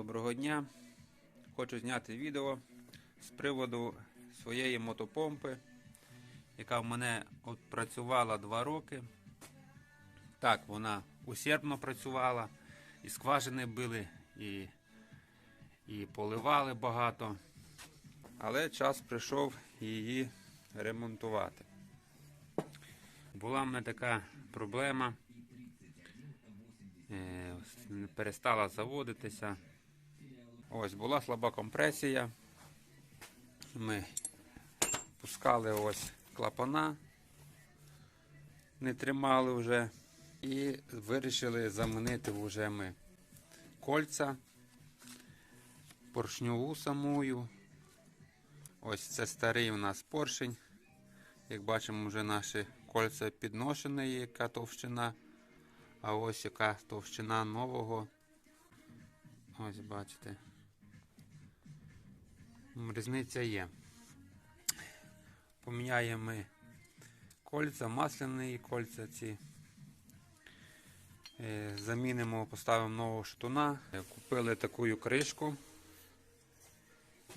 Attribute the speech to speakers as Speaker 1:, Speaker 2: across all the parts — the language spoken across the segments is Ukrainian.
Speaker 1: доброго дня. Хочу зняти відео з приводу своєї мотопомпи, яка в мене працювала 2 роки. Так, вона усердно працювала, і скважини били, і, і поливали багато. Але час прийшов її ремонтувати. Була в мене така проблема. Е, перестала заводитися. Ось була слаба компресія. Ми пускали ось клапана, не тримали вже. І вирішили замінити вже ми кольця, поршньову самую. Ось це старий у нас поршень. Як бачимо, вже наші кольця підношені, яка товщина. А ось яка товщина нового. Ось бачите. Різниця є. Поміняємо ми кольця, масляні кольця ці. Е, Замінимо, поставимо нового штуна. Е, Купили таку кришку.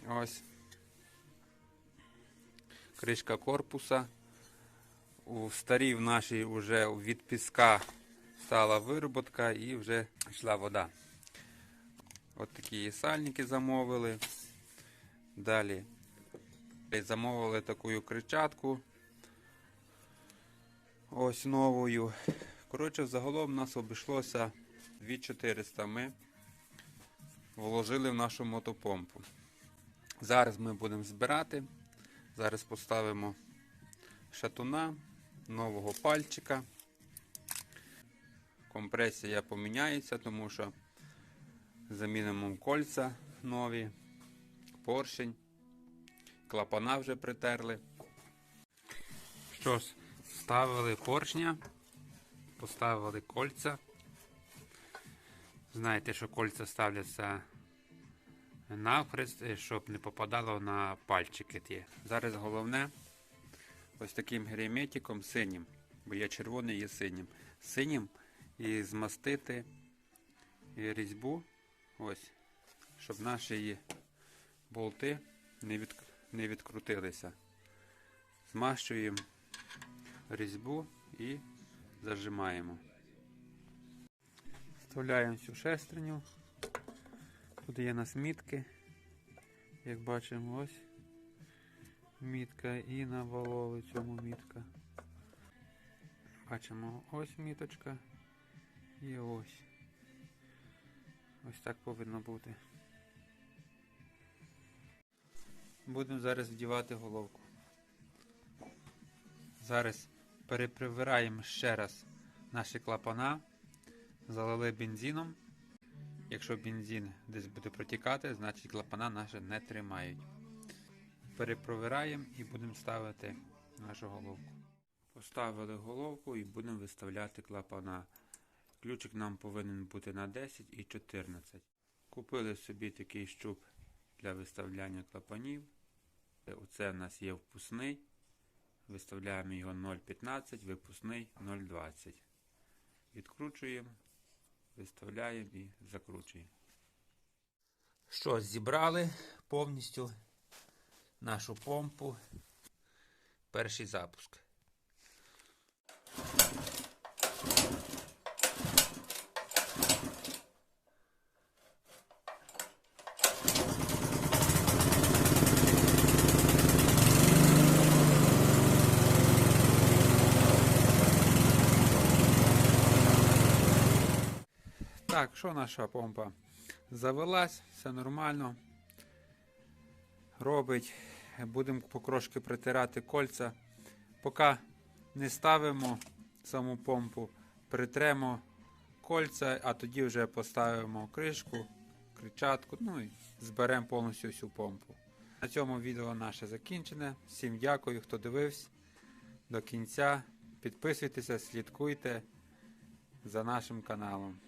Speaker 1: Ось. Кришка корпуса. У старій в нашій вже від піска стала вироботка і вже йшла вода. От такі сальники замовили. Далі замовили таку кричатку. Ось новою. Коротше, загалом нас обійшлося 2400 ми вложили в нашу мотопомпу. Зараз ми будемо збирати. Зараз поставимо шатуна, нового пальчика. Компресія поміняється, тому що замінимо кольця нові, поршень, клапана вже притерли. Що ж, ставили поршня, поставили кольця. Знаєте, що кольця ставляться навхрест, е, щоб не попадало на пальчики ті. Зараз головне ось таким герметиком синім, бо є червоний, є синім. Синім і змастити різьбу, ось, щоб наші болти не, від, не відкрутилися. Змащуємо різьбу і зажимаємо. Вставляємо цю шестерню. Тут є у нас мітки. Як бачимо, ось мітка і на валові цьому мітка. Бачимо ось міточка і ось. Ось так повинно бути. Будемо зараз вдівати головку. Зараз перепривираємо ще раз наші клапана, залили бензином. Якщо бензин десь буде протікати, значить клапана наші не тримають. Перепровираємо і будемо ставити нашу головку. Поставили головку і будемо виставляти клапана. Ключик нам повинен бути на 10 і 14. Купили собі такий щуп для виставляння клапанів. Оце в нас є впускний. Виставляємо його 0,15, випускний 0,20. Відкручуємо, виставляємо і закручуємо. Що, зібрали повністю нашу помпу. Перший запуск. Так, що наша помпа? Завелась, все нормально. Робить. Будемо покрошки притирати кольця. Поки не ставимо саму помпу, притремо кольця, а тоді вже поставимо кришку, кричатку, ну і зберемо повністю всю помпу. На цьому відео наше закінчене. Всім дякую, хто дивився до кінця. Підписуйтеся, слідкуйте за нашим каналом.